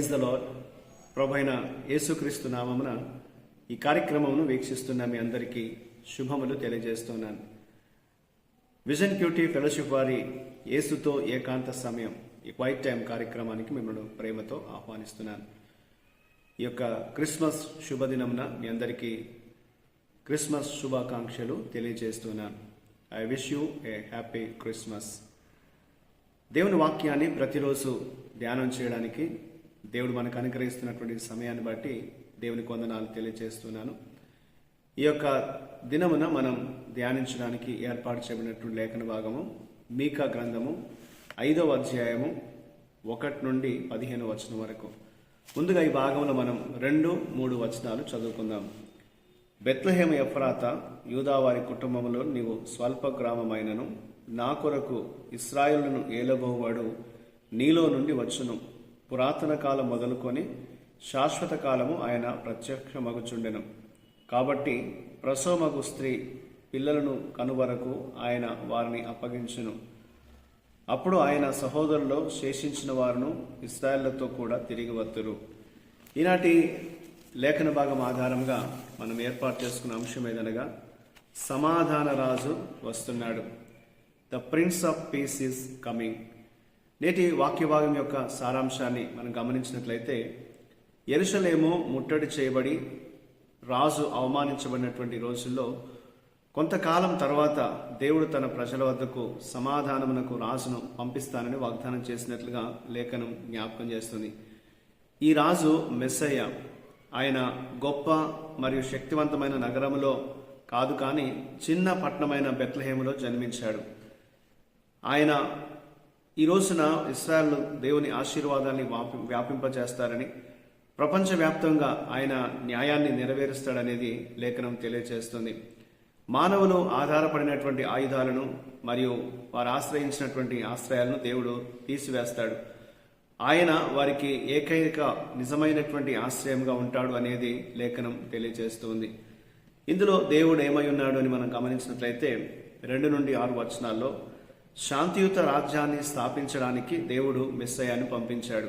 Praise the lord ప్రభైన యేసుక్రీస్తు నామమున ఈ కార్యక్రమమును వీక్షిస్తున్న మీ అందరికీ శుభములు తెలియజేస్తున్నాను. విజన్ క్యూటీ ఫెలోషిప్ వారి యేసుతో ఏకాంత సమయం ఈ క్వైట్ టైం కార్యక్రమానికి మిమ్మల్ని ప్రేమతో ఆహ్వానిస్తున్నాను. ఈ యొక్క క్రిస్మస్ శుభదినమున మీ అందరికీ క్రిస్మస్ శుభాకాంక్షలు తెలియజేస్తున్నాను. I wish you a happy Christmas. దేవుని వాక్యాన్ని ప్రతిరోజు ధ్యానం చేయడానికి దేవుడు మనకు అనుగ్రహిస్తున్నటువంటి సమయాన్ని బట్టి దేవుని కొందనాలు తెలియజేస్తున్నాను. ఈ యొక్క దినమున మనం ధ్యానించడానికి ఏర్పాటు చేయబడినటువంటి లేఖన భాగము మీకా గ్రంథము ఐదవ అధ్యాయము ఒకటి నుండి పదిహేను వచనం వరకు. ముందుగా ఈ భాగంలో మనం రెండు మూడు వచనాలు చదువుకుందాం. బెత్లహేమ ఎఫ్రాత యూదావారి కుటుంబంలో నీవు స్వల్ప గ్రామమైనను నా కొరకు ఇస్రాయులను ఏలబోవాడు నీలో నుండి వచ్చును. పురాతన కాలం మొదలుకొని శాశ్వత కాలము ఆయన ప్రత్యక్షమగుచుండెను. కాబట్టి ప్రసవమగు స్త్రీ పిల్లలను కనువరకు ఆయన వారిని అప్పగించును. అప్పుడు ఆయన సహోదరులో శేషించిన వారును ఇస్రాయేళ్ళతో కూడా తిరిగి వత్తురు ఈనాటి లేఖన భాగం ఆధారంగా మనం ఏర్పాటు చేసుకున్న అంశం ఏదనగా సమాధాన రాజు వస్తున్నాడు. The prince of peace is coming. నేటి వాక్య భాగం యొక్క సారాంశాన్ని మనం గమనించినట్లయితే ఎరుసలేమో ముట్టడి చేయబడి రాజు అవమానించబడినటువంటి రోజుల్లో కొంతకాలం తర్వాత దేవుడు తన ప్రజల వద్దకు సమాధానమునకు రాజును పంపిస్తానని వాగ్దానం చేసినట్లుగా లేఖనం జ్ఞాపకం చేస్తుంది. ఈ రాజు మెస్సయ్య. ఆయన గొప్ప మరియు శక్తివంతమైన నగరములో కాదు కానీ చిన్న పట్టణమైన బెత్లహేములో జన్మించాడు. ఆయన ఈ రోజున ఇస్రాయల్ దేవుని ఆశీర్వాదాన్ని వ్యాపి వ్యాపింపజేస్తారని ప్రపంచవ్యాప్తంగా ఆయన న్యాయాన్ని నెరవేరుస్తాడనేది లేఖనం తెలియజేస్తుంది. మానవులు ఆధారపడినటువంటి ఆయుధాలను మరియు వారు ఆశ్రయించినటువంటి ఆశ్రయాలను దేవుడు తీసివేస్తాడు. ఆయన వారికి ఏకైక నిజమైనటువంటి ఆశ్రయంగా ఉంటాడు అనేది లేఖనం తెలియజేస్తుంది. ఇందులో దేవుడు ఏమై ఉన్నాడు అని మనం గమనించినట్లయితే రెండు నుండి ఆరు వచనాల్లో శాంతియుత రాజ్యాన్ని స్థాపించడానికి దేవుడు మెస్సయాన్ని పంపించాడు.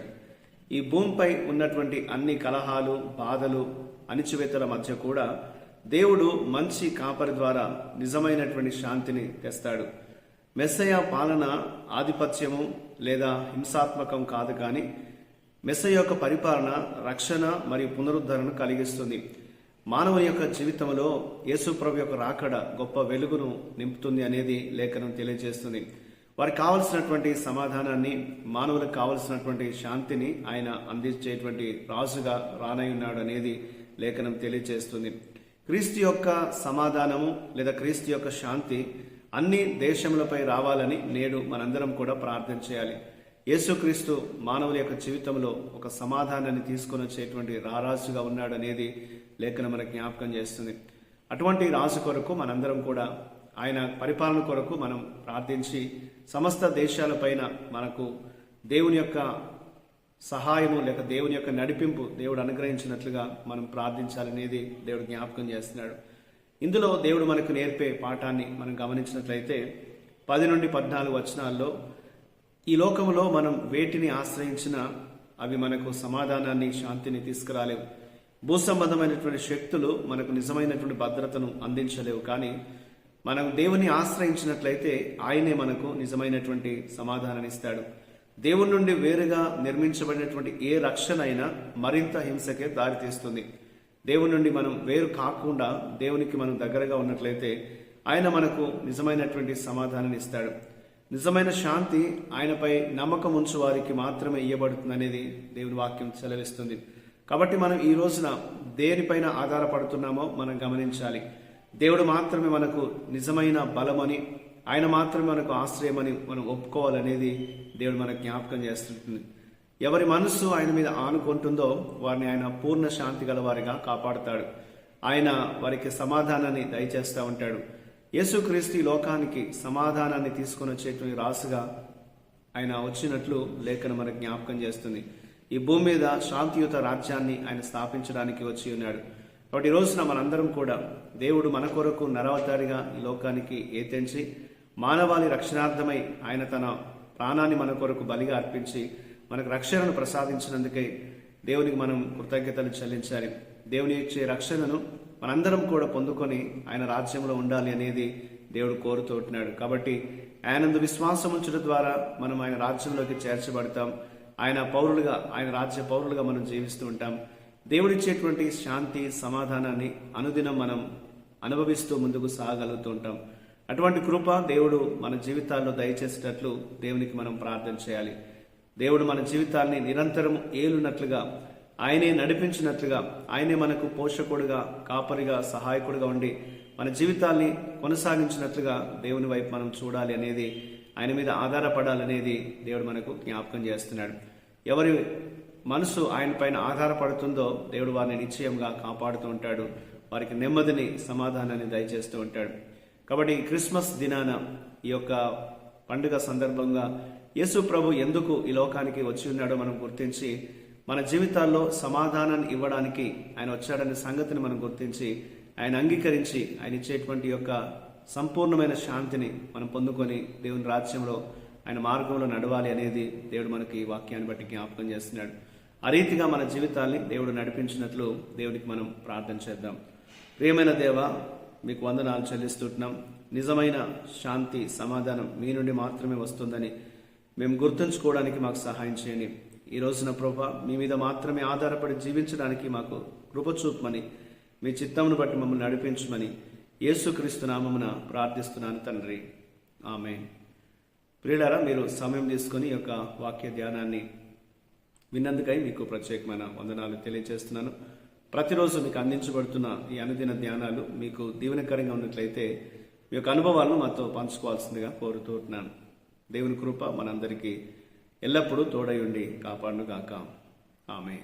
ఈ భూమిపై ఉన్నటువంటి అన్ని కలహాలు బాధలు అణిచివేతల మధ్య కూడా దేవుడు మంచి కాపరి ద్వారా నిజమైనటువంటి శాంతిని తెస్తాడు. మెస్సయ పాలన ఆధిపత్యము లేదా హింసాత్మకం కాదు కానీ మెస్సయ యొక్క పరిపాలన రక్షణ మరియు పునరుద్ధరణ కలిగిస్తుంది. మానవుని యొక్క జీవితంలో యేసుప్రభు యొక్క రాకడ గొప్ప వెలుగును నింపుతుంది అనేది లేఖనం తెలియజేస్తుంది. వారికి కావలసినటువంటి సమాధానాన్ని మానవులకు కావలసినటువంటి శాంతిని ఆయన అందించేటువంటి రాజుగా రానయ్యున్నాడు అనేది లేఖనం తెలియజేస్తుంది క్రీస్తు యొక్క సమాధానము లేదా క్రీస్తు యొక్క శాంతి అన్ని దేశములపై రావాలని నేడు మనందరం కూడా ప్రార్థన చేయాలి. యేసుక్రీస్తు మానవుల యొక్క జీవితంలో ఒక సమాధానాన్ని తీసుకొని వచ్చేటువంటి రారాజుగా ఉన్నాడు అనేది లేఖనం మనకు జ్ఞాపకం చేస్తుంది. అటువంటి రాజు కొరకు మనందరం కూడా ఆయన పరిపాలన కొరకు మనం ప్రార్థించి సమస్త దేశాలపైన మనకు దేవుని యొక్క సహాయము లేక దేవుని యొక్క నడిపింపు దేవుడు అనుగ్రహించినట్లుగా మనం ప్రార్థించాలనేది దేవుడు జ్ఞాపకం చేస్తున్నాడు. ఇందులో దేవుడు మనకు నేర్పే పాఠాన్ని మనం గమనించినట్లయితే పది నుండి పద్నాలుగు వచనాల్లో ఈ లోకంలో మనం వేటిని ఆశ్రయించిన అవి మనకు సమాధానాన్ని శాంతిని తీసుకురాలేవు. భూ సంబంధమైనటువంటి శక్తులు మనకు నిజమైనటువంటి భద్రతను అందించలేవు. కానీ మనం దేవుని ఆశ్రయించినట్లయితే ఆయనే మనకు నిజమైనటువంటి సమాధానాన్ని ఇస్తాడు దేవుని నుండి వేరుగా నిర్మించబడినటువంటి ఏ రక్షణ అయినా మరింత హింసకే దారితీస్తుంది. దేవుని నుండి మనం వేరు కాకుండా దేవునికి మనం దగ్గరగా ఉన్నట్లయితే ఆయన మనకు నిజమైనటువంటి సమాధానాన్ని ఇస్తాడు నిజమైన శాంతి ఆయనపై నమ్మకం ఉంచు వారికి మాత్రమే ఇవ్వబడుతుంది అనేది దేవుని వాక్యం సెలవిస్తుంది. కాబట్టి మనం ఈ రోజున దేనిపైన ఆధారపడుతున్నామో మనం గమనించాలి. దేవుడు మాత్రమే మనకు నిజమైన బలమని ఆయన మాత్రమే మనకు ఆశ్రయమని మనం ఒప్పుకోవాలనేది దేవుడు మనకు జ్ఞాపకం చేస్తుంటుంది. ఎవరి మనస్సు ఆయన మీద ఆనుకుంటుందో వారిని ఆయన పూర్ణ శాంతి గల వారిగా కాపాడుతాడు. ఆయన వారికి సమాధానాన్ని దయచేస్తూ ఉంటాడు. యేసుక్రీస్తు ఈ లోకానికి సమాధానాన్ని తీసుకొని వచ్చేటువంటి రాసుగా ఆయన వచ్చినట్లు లేఖను మనకు జ్ఞాపకం చేస్తుంది. ఈ భూమి మీద శాంతియుత రాజ్యాన్ని ఆయన స్థాపించడానికి వచ్చి ఉన్నాడు. కాబట్టి ఈ రోజున మనందరం కూడా దేవుడు మన కొరకు నరవతారిగా ఈ లోకానికి ఏతెంచి మానవాళి రక్షణార్థమై ఆయన తన ప్రాణాన్ని మన కొరకు బలిగా అర్పించి మనకు రక్షణను ప్రసాదించినందుకే దేవునికి మనం కృతజ్ఞతలు చెల్లించాలి. దేవుని ఇచ్చే రక్షణను మనందరం కూడా పొందుకొని ఆయన రాజ్యంలో ఉండాలి అనేది దేవుడు కోరుతూంటున్నాడు కాబట్టి ఆయనందు విశ్వాసం ఉంచడం ద్వారా మనం ఆయన రాజ్యంలోకి చేర్చబడతాం. ఆయన పౌరులుగా ఆయన రాజ్య పౌరులుగా మనం జీవిస్తూ ఉంటాం. దేవుడిచ్చేటువంటి శాంతి సమాధానాన్ని అనుదినం మనం అనుభవిస్తూ ముందుకు సాగలుగుతూ ఉంటాం. అటువంటి కృప దేవుడు మన జీవితాల్లో దయచేసేటట్లు దేవునికి మనం ప్రార్థన చేయాలి. దేవుడు మన జీవితాల్ని నిరంతరం ఏలునట్లుగా ఆయనే నడిపించినట్లుగా ఆయనే మనకు పోషకుడుగా కాపరిగా సహాయకుడిగా ఉండి మన జీవితాల్ని కొనసాగించినట్లుగా దేవుని వైపు మనం చూడాలి అనేది ఆయన మీద ఆధారపడాలనేది దేవుడు మనకు జ్ఞాపకం చేస్తున్నాడు. ఎవరి మనసు ఆయన పైన ఆధారపడుతుందో దేవుడు వారిని నిశ్చయంగా కాపాడుతూ ఉంటాడు. వారికి నెమ్మదిని సమాధానాన్ని దయచేస్తూ ఉంటాడు. కాబట్టి క్రిస్మస్ దినాన ఈ యొక్క పండుగ సందర్భంగా యేసు ప్రభు ఎందుకు ఈ లోకానికి వచ్చి ఉన్నాడో మనం గుర్తించి మన జీవితాల్లో సమాధానాన్ని ఇవ్వడానికి ఆయన వచ్చాడనే సంగతిని మనం గుర్తించి ఆయన అంగీకరించి ఆయన ఇచ్చేటువంటి యొక్క సంపూర్ణమైన శాంతిని మనం పొందుకొని దేవుని రాజ్యంలో ఆయన మార్గంలో నడవాలి అనేది దేవుడు మనకి ఈ వాక్యాన్ని బట్టి జ్ఞాపకం చేస్తున్నాడు. ఆ రీతిగా మన జీవితాల్ని దేవుడు నడిపించినట్లు దేవునికి మనం ప్రార్థన చేద్దాం. ప్రియమైన దేవ మీకు వందనాలు చెల్లిస్తుంటున్నాం. నిజమైన శాంతి సమాధానం మీ నుండి మాత్రమే వస్తుందని మేము గుర్తుంచుకోవడానికి మాకు సహాయం చేయండి. ఈ రోజున ప్రభా మీ మీద మాత్రమే ఆధారపడి జీవించడానికి మాకు కృప చూపమని మీ చిత్తమును బట్టి మమ్మల్ని నడిపించమని యేసుక్రీస్తు నామమున ప్రార్థిస్తున్నాను తండ్రి. ఆమె ప్రియులారా మీరు సమయం తీసుకొని ఈ యొక్క వాక్య ధ్యానాన్ని విన్నందుకై మీకు ప్రత్యేకమైన వందనాలు తెలియజేస్తున్నాను. ప్రతిరోజు మీకు అందించబడుతున్న ఈ అనుదిన ధ్యానాలు మీకు దీవెనకరంగా ఉన్నట్లయితే మీ యొక్క అనుభవాలను మాతో పంచుకోవాల్సిందిగా కోరుతున్నాను దేవుని కృప మనందరికీ ఎల్లప్పుడూ తోడయుండి కాపాడుగాక ఆమె